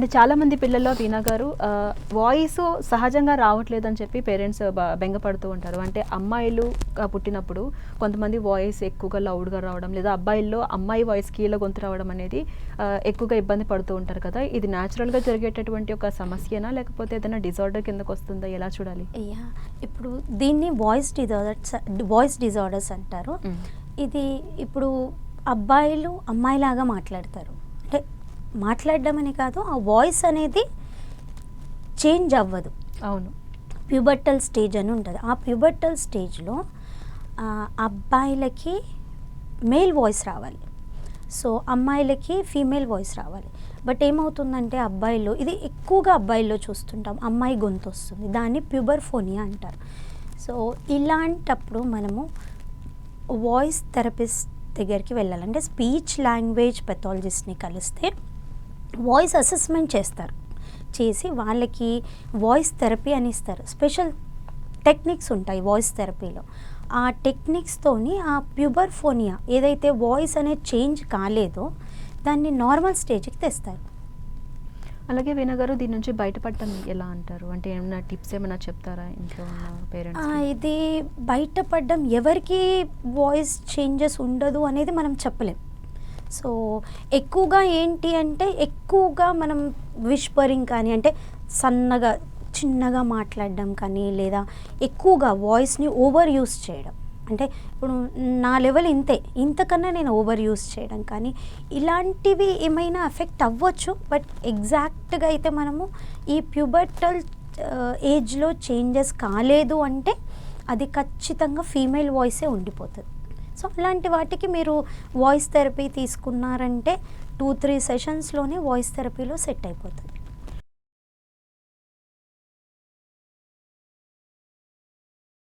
అంటే చాలా మంది పిల్లల్లో వీణా గారు వాయిస్ సహజంగా రావట్లేదు అని చెప్పి పేరెంట్స్ బెంగపడుతూ ఉంటారు. అంటే అమ్మాయిలు పుట్టినప్పుడు కొంతమంది వాయిస్ ఎక్కువగా లౌడ్గా రావడం లేదా అబ్బాయిల్లో అమ్మాయి వాయిస్ కీళ్ళ గొంతు రావడం అనేది ఎక్కువగా ఇబ్బంది పడుతూ ఉంటారు కదా. ఇది న్యాచురల్గా జరిగేటటువంటి ఒక సమస్యనా? లేకపోతే ఏదైనా డిజార్డర్ కిందకు వస్తుందా ఎలా చూడాలి? ఇప్పుడు దీన్ని వాయిస్ డిజార్డర్స్ వాయిస్ డిజార్డర్స్ అంటారు. ఇది ఇప్పుడు అబ్బాయిలు అమ్మాయిలాగా మాట్లాడతారు. అంటే మాట్లాడడం అని కాదు ఆ వాయిస్ అనేది చేంజ్ అవ్వదు. అవును. ప్యూబర్టల్ స్టేజ్ అని ఉంటుంది. ఆ ప్యూబర్టల్ స్టేజ్లో అబ్బాయిలకి మేల్ వాయిస్ రావాలి. సో అమ్మాయిలకి ఫీమేల్ వాయిస్ రావాలి. బట్ ఏమవుతుందంటే అబ్బాయిల్లో ఇది ఎక్కువగా అబ్బాయిల్లో చూస్తుంటాం. అమ్మాయి గొంతు వస్తుంది. దాన్ని ప్యూబర్ఫోనియా అంటారు. సో ఇలాంటప్పుడు మనము వాయిస్ థెరపిస్ట్ దగ్గరికి వెళ్ళాలి. అంటే స్పీచ్ లాంగ్వేజ్ పెథాలజిస్ట్ని కలిస్తే వాయిస్ అసెస్మెంట్ చేస్తారు. చేసి వాళ్ళకి వాయిస్ థెరపీ అని ఇస్తారు. స్పెషల్ టెక్నిక్స్ ఉంటాయి వాయిస్ థెరపీలో. ఆ టెక్నిక్స్తోని ఆ ప్యూబర్ఫోనియా ఏదైతే వాయిస్ అనేది చేంజ్ కాలేదో దాన్ని నార్మల్ స్టేజ్కి తెస్తారు. అలాగే వీణా గారు దీని నుంచి బయటపడటం ఎలా అంటారు? అంటే ఏమైనా టిప్స్ ఏమైనా చెప్తారా ఇంట్లో పేరెంట్స్ ఇది బయటపడడం ఎవరికి వాయిస్ చేంజెస్ ఉండదు అనేది మనం చెప్పలేం. సో ఎక్కువగా ఏంటి అంటే ఎక్కువగా మనం విష్పరింగ్ కానీ అంటే సన్నగా చిన్నగా మాట్లాడడం కానీ లేదా ఎక్కువగా వాయిస్ని ఓవర్ యూస్ చేయడం. అంటే ఇప్పుడు నా లెవెల్ ఇంతే. ఇంతకన్నా నేను ఓవర్ యూస్ చేయడం కానీ ఇలాంటివి ఏమైనా ఎఫెక్ట్ అవ్వచ్చు. బట్ ఎగ్జాక్ట్గా అయితే మనము ఈ ప్యూబర్టల్ ఏజ్లో చేంజెస్ కాలేదు అంటే అది ఖచ్చితంగా ఫీమేల్ వాయిసే ఉండిపోతుంది. సో అలాంటి వాటికి మీరు వాయిస్ థెరపీ తీసుకున్నారంటే టూ త్రీ సెషన్స్లోనే వాయిస్ థెరపీలో సెట్ అయిపోతుంది.